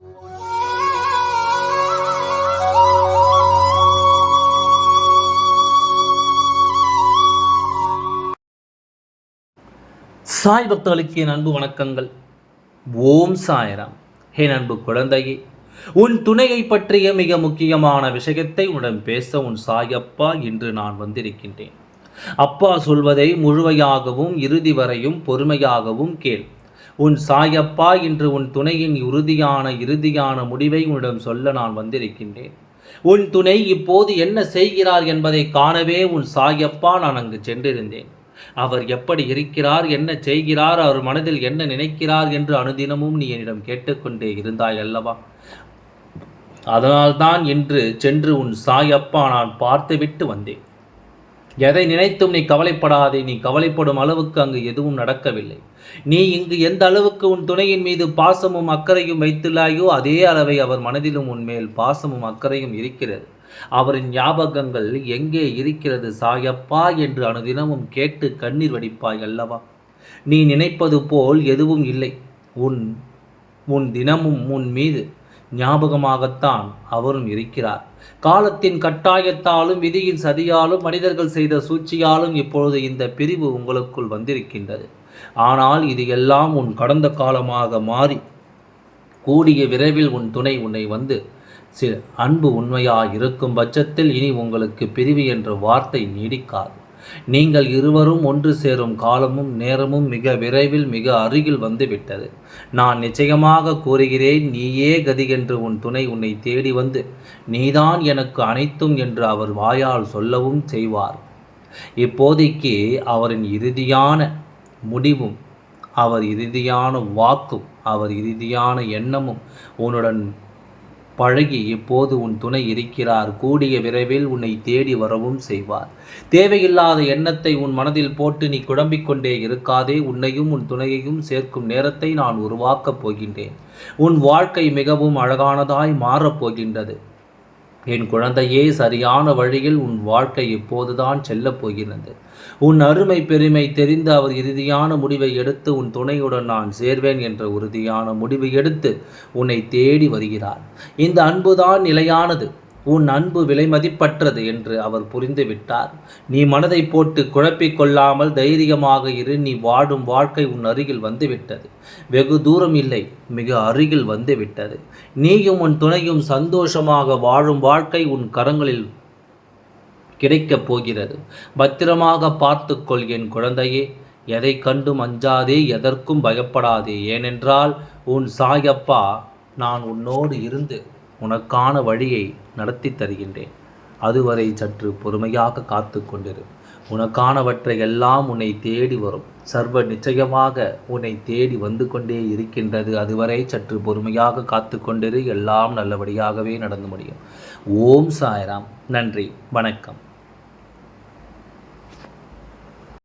சாய் பக்தர்களுக்கு என் அன்பு வணக்கங்கள். ஓம் சாய்ராம். என் அன்பு குழந்தையே உன் துணையை பற்றிய மிக முக்கியமான விஷயத்தை உன்னிடம் பேச உன் சாயப்பா இன்று நான் வந்திருக்கின்றேன். அப்பா சொல்வதை முழுமையாகவும் இறுதி வரையும் பொறுமையாகவும் கேள். உன் சாயப்பா இன்று உன் துணையின் உறுதியான இறுதியான முடிவை உன்னிடம் சொல்ல நான் வந்திருக்கின்றேன். உன் துணை இப்போது என்ன செய்கிறார் என்பதை காணவே உன் சாயப்பா நான் அங்கு சென்றிருந்தேன். அவர் எப்படி இருக்கிறார் என்ன செய்கிறார் அவர் மனதில் என்ன நினைக்கிறார் என்று அனுதினமும் நீ என்னிடம் கேட்டுக்கொண்டே இருந்தாய் அல்லவா? அதனால்தான் இன்று சென்று உன் சாயப்பா நான் பார்த்துவிட்டு வந்தேன். எதை நினைத்தும் நீ கவலைப்படாதே நீ கவலைப்படும் அளவுக்கு அங்கு எதுவும் நடக்கவில்லை. நீ இங்கு எந்த அளவுக்கு உன் துணையின் மீது பாசமும் அக்கறையும் வைத்துள்ளாயோ அதே அளவை அவர் மனதிலும் உன்மேல் பாசமும் அக்கறையும் இருக்கிறது. அவரின் ஞாபகங்கள் எங்கே இருக்கிறது சாயப்பா என்று அனுதினமும் கேட்டு கண்ணீர் வடிப்பாய் அல்லவா? நீ நினைப்பது போல் எதுவும் இல்லை. உன் உன் தினமும் உன் மீது ஞாபகமாகத்தான் அவரும் இருக்கிறார். காலத்தின் கட்டாயத்தாலும் விதியின் சதியாலும் மனிதர்கள் செய்த சூழ்ச்சியாலும் இப்பொழுது இந்த பிரிவு உங்களுக்குள் வந்திருக்கின்றது. ஆனால் இது எல்லாம் உன் கடந்த காலமாக மாறி கூடிய விரைவில் உன் துணை உன்னை வந்து சில அன்பு உண்மையாக இருக்கும் பட்சத்தில் இனி உங்களுக்கு பிரிவு என்ற வார்த்தை நீடிக்காது. நீங்கள் இருவரும் ஒன்று சேரும் காலமும் நேரமும் மிக விரைவில் மிக அருகில் வந்துவிட்டது. நான் நிச்சயமாக கூறுகிறேன் நீயே கதிகென்று உன் துணை உன்னை தேடி வந்து நீதான் எனக்கு அனைத்தும் என்று அவர் வாயால் சொல்லவும் செய்வார். இப்போதைக்கு அவரின் இறுதியான முடிவும் அவர் இறுதியான வாக்கும் அவர் இறுதியான எண்ணமும் உன்னுடன் பழகி இப்போது உன் துணை இருக்கிறார். கூடிய விரைவில் உன்னை தேடி வரவும் செய்வார். தேவையில்லாத எண்ணத்தை உன் மனதில் போட்டு நீ குழம்பிக்கொண்டே இருக்காதே. உன்னையும் உன் துணையையும் சேர்க்கும் நேரத்தை நான் உருவாக்கப் போகின்றேன். உன் வாழ்க்கை மிகவும் அழகானதாய் மாறப்போகின்றது என் குழந்தையே சரியான வழியில் உன் வாழ்க்கை இப்போதுதான் செல்லப் போகிறது. உன் அருமை பெருமை தெரிந்து அவர் இறுதியான முடிவை எடுத்து உன் துணையுடன் நான் சேர்வேன் என்ற உறுதியான முடிவை எடுத்து உன்னை தேடி வருகிறார். இந்த அன்புதான் நிலையானது. உன் அன்பு விலைமதிப்பற்றது என்று அவர் புரிந்துவிட்டார் நீ மனதை போட்டு குழப்பிக் கொள்ளாமல் தைரியமாக இரு நீ வாடும் வாழ்க்கை உன் அருகில் வந்துவிட்டது வெகு தூரம் இல்லை மிக அருகில் வந்துவிட்டது நீயும் உன் துணையும் சந்தோஷமாக வாழும் வாழ்க்கை உன் கரங்களில் கிடைக்கப் போகிறது. பத்திரமாக பார்த்துக்கொள் என் குழந்தையே எதை கண்டும் அஞ்சாதே எதற்கும் பயப்படாதே. ஏனென்றால் உன் சாயப்பா நான் உன்னோடு இருந்து உனக்கான வழியை நடத்தி தருகின்றேன். அதுவரை சற்று பொறுமையாக காத்து கொண்டிரு. உனக்கானவற்றை எல்லாம் உன்னை தேடி வரும். சர்வ நிச்சயமாக உன்னை தேடி வந்து கொண்டே இருக்கின்றது. அதுவரை சற்று பொறுமையாக காத்து கொண்டிரு. எல்லாம் நல்லபடியாகவே நடந்து முடியும். ஓம் சாய்ராம். நன்றி. வணக்கம்.